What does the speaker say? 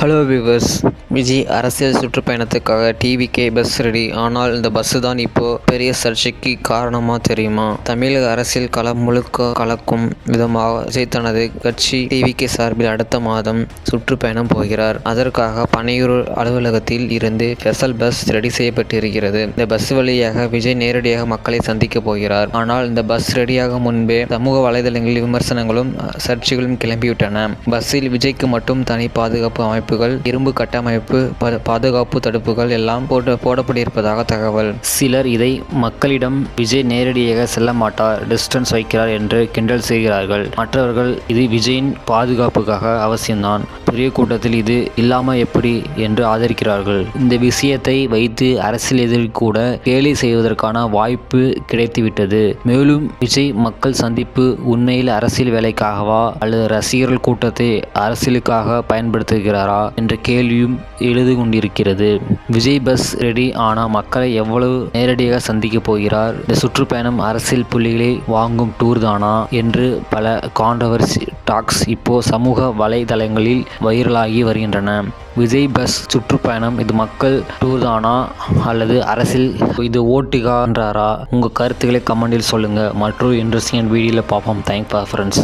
Hello viewers Vijay அரசியல் சுற்றுப்பயணத்துக்காக TVK bus ready ஆனால் இந்த பஸ் தான் இப்போ பெரிய சர்ச்சைக்கு காரணமா தெரியுமா? தமிழக அரசியல் களம் முழுக்க கலக்கும் விதமாக விஜய் தனது கட்சி டிவிகே சார்பில் அடுத்த மாதம் சுற்றுப்பயணம் போகிறார். அதற்காக பனையூர் அலுவலகத்தில் இருந்து ஸ்பெஷல் பஸ் ரெடி செய்யப்பட்டிருக்கிறது. இந்த பஸ் வழியாக விஜய் நேரடியாக மக்களை சந்திக்க போகிறார். ஆனால் இந்த பஸ் ரெடியாக முன்பே சமூக வலைதளங்களில் விமர்சனங்களும் சர்ச்சைகளும் கிளம்பிவிட்டன. பஸ்ஸில் விஜய்க்கு மட்டும் தனி பாதுகாப்பு கட்டமைப்புகள் இரும்பு கட்டமைப்பு பாதுகாப்பு தடுப்புகள் எல்லாம் போட்டு போடப்பட்டிருப்பதாக தகவல். சிலர் இதை மக்களிடம் விஜய் நேரடியாக செல்ல மாட்டார் டிஸ்டன்ஸ் வைக்கிறார் என்று கிண்டல் செய்கிறார்கள். மற்றவர்கள் இது விஜயின் பாதுகாப்புக்காக அவசியம்தான். பெரிய கூட்டத்தில் இது இல்லாமல் எப்படி என்று ஆதரிக்கிறார்கள். இந்த விஷயத்தை வைத்து அரசியல் எதிரி கூட கேலி செய்வதற்கான வாய்ப்பு கிடைத்துவிட்டது. மேலும் விஜய் மக்கள் சந்திப்பு உண்மையில் அரசியல் வேலைக்காகவா அல்லது ரசிகர்கள் கூட்டத்தை அரசியலுக்காக பயன்படுத்துகிறாரா என்ற கேள்வியும் எழுது கொண்டிருக்கிறது. விஜய் பஸ் ரெடி ஆனால் மக்களை எவ்வளவு நேரடியாக சந்திக்க போகிறார்? இந்த சுற்றுப்பயணம் அரசியல் புள்ளிகளை வாங்கும் டூர் தானா என்று பல கான்ட்ரவர்சி டாக்ஸ் இப்போ சமூக வலைதளங்களில் வைரலாகி வருகின்றன. விஜய் பஸ் சுற்றுப்பயணம் இது மக்கள் டூர் தானா அல்லது அரசில் இது ஓட்டுகான்றாரா? உங்கள் கருத்துக்களை கமெண்டில் சொல்லுங்கள் மற்றொரு இன்ட்ரெஸ்டிங் வீடியோவில் பார்ப்போம். Thank for friends